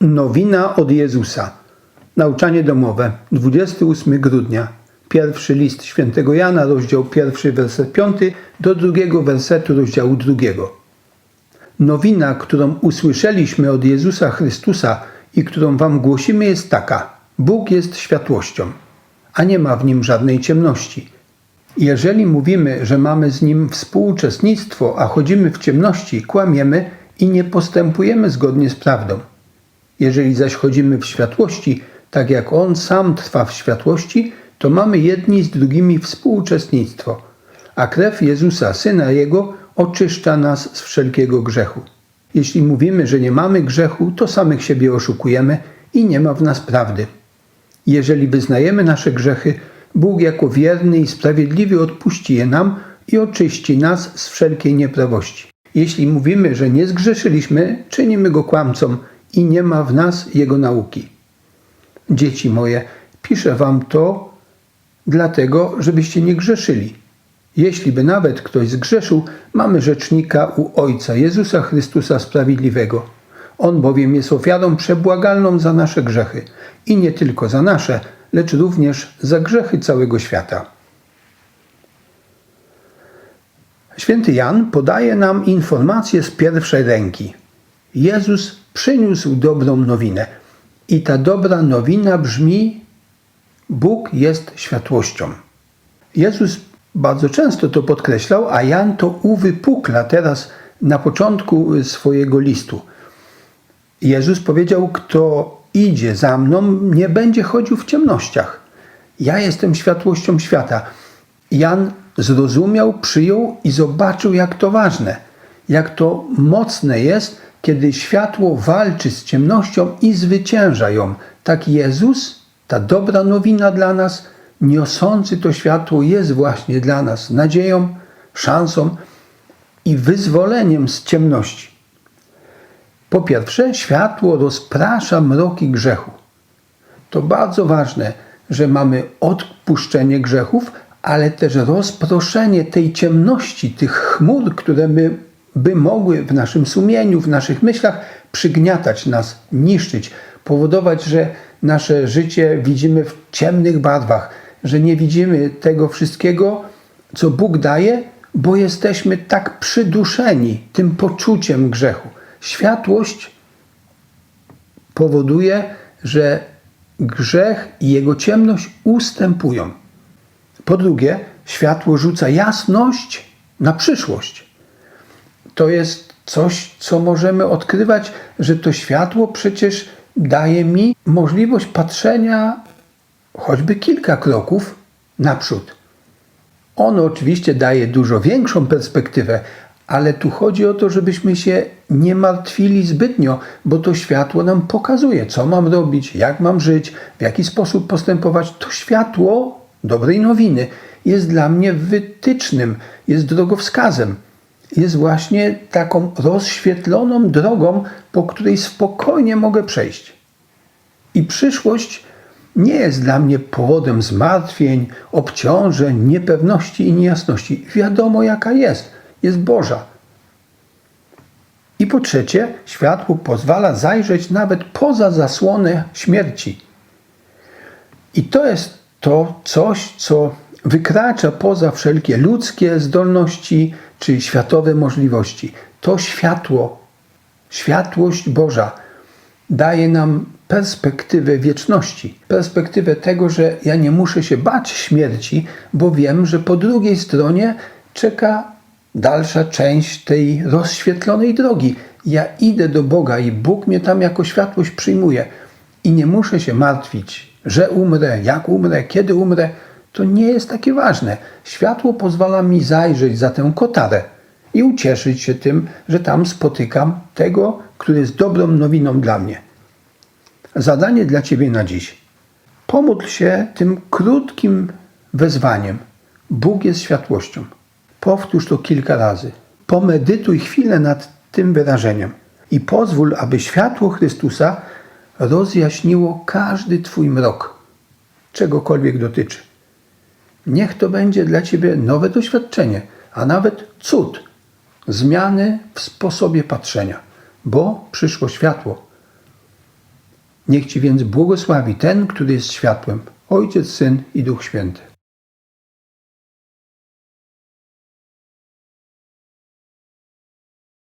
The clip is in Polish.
Nowina od Jezusa. Nauczanie domowe. 28 grudnia. Pierwszy list świętego Jana, rozdział pierwszy, werset 5 do drugiego wersetu rozdziału drugiego. Nowina, którą usłyszeliśmy od Jezusa Chrystusa i którą wam głosimy jest taka. Bóg jest światłością, a nie ma w nim żadnej ciemności. Jeżeli mówimy, że mamy z nim współuczestnictwo, a chodzimy w ciemności, kłamiemy i nie postępujemy zgodnie z prawdą. Jeżeli zaś chodzimy w światłości, tak jak On sam trwa w światłości, to mamy jedni z drugimi współuczestnictwo, a krew Jezusa, Syna Jego, oczyszcza nas z wszelkiego grzechu. Jeśli mówimy, że nie mamy grzechu, to samych siebie oszukujemy i nie ma w nas prawdy. Jeżeli wyznajemy nasze grzechy, Bóg jako wierny i sprawiedliwy odpuści je nam i oczyści nas z wszelkiej nieprawości. Jeśli mówimy, że nie zgrzeszyliśmy, czynimy go kłamcą i nie ma w nas jego nauki. Dzieci moje, piszę wam to dlatego, żebyście nie grzeszyli. Jeśli by nawet ktoś zgrzeszył, mamy rzecznika u Ojca Jezusa Chrystusa Sprawiedliwego. On bowiem jest ofiarą przebłagalną za nasze grzechy i nie tylko za nasze, lecz również za grzechy całego świata. Święty Jan podaje nam informację z pierwszej ręki. Jezus przyniósł dobrą nowinę i ta dobra nowina brzmi: Bóg jest światłością. Jezus bardzo często to podkreślał, a Jan to uwypukla teraz na początku swojego listu. Jezus powiedział: Kto idzie za mną, nie będzie chodził w ciemnościach. Ja jestem światłością świata. Jan zrozumiał, przyjął i zobaczył, jak to ważne, jak to mocne jest, kiedy światło walczy z ciemnością i zwycięża ją. Tak Jezus, ta dobra nowina dla nas, niosący to światło, jest właśnie dla nas nadzieją, szansą i wyzwoleniem z ciemności. Po pierwsze, światło rozprasza mroki grzechu. To bardzo ważne, że mamy odpuszczenie grzechów, ale też rozproszenie tej ciemności, tych chmur, które my by mogły w naszym sumieniu, w naszych myślach przygniatać nas, niszczyć, powodować, że nasze życie widzimy w ciemnych barwach, że nie widzimy tego wszystkiego, co Bóg daje, bo jesteśmy tak przyduszeni tym poczuciem grzechu. Światłość powoduje, że grzech i jego ciemność ustępują. Po drugie, światło rzuca jasność na przyszłość. To jest coś, co możemy odkrywać, że to światło przecież daje mi możliwość patrzenia choćby kilka kroków naprzód. Ono oczywiście daje dużo większą perspektywę, ale tu chodzi o to, żebyśmy się nie martwili zbytnio, bo to światło nam pokazuje, co mam robić, jak mam żyć, w jaki sposób postępować. To światło dobrej nowiny jest dla mnie wytycznym, jest drogowskazem. Jest właśnie taką rozświetloną drogą, po której spokojnie mogę przejść. I przyszłość nie jest dla mnie powodem zmartwień, obciążeń, niepewności i niejasności. Wiadomo, jaka jest. Jest Boża. I po trzecie, światło pozwala zajrzeć nawet poza zasłonę śmierci. I to jest to coś, co wykracza poza wszelkie ludzkie zdolności czy światowe możliwości. To światło, światłość Boża daje nam perspektywę wieczności, perspektywę tego, że ja nie muszę się bać śmierci, bo wiem, że po drugiej stronie czeka dalsza część tej rozświetlonej drogi. Ja idę do Boga i Bóg mnie tam jako światłość przyjmuje i nie muszę się martwić, że umrę, jak umrę, kiedy umrę. To nie jest takie ważne. Światło pozwala mi zajrzeć za tę kotarę i ucieszyć się tym, że tam spotykam tego, który jest dobrą nowiną dla mnie. Zadanie dla Ciebie na dziś. Pomódl się tym krótkim wezwaniem. Bóg jest światłością. Powtórz to kilka razy. Pomedytuj chwilę nad tym wyrażeniem i pozwól, aby światło Chrystusa rozjaśniło każdy Twój mrok, czegokolwiek dotyczy. Niech to będzie dla Ciebie nowe doświadczenie, a nawet cud, zmiany w sposobie patrzenia, bo przyszło światło. Niech Ci więc błogosławi ten, który jest światłem, Ojciec, Syn i Duch Święty.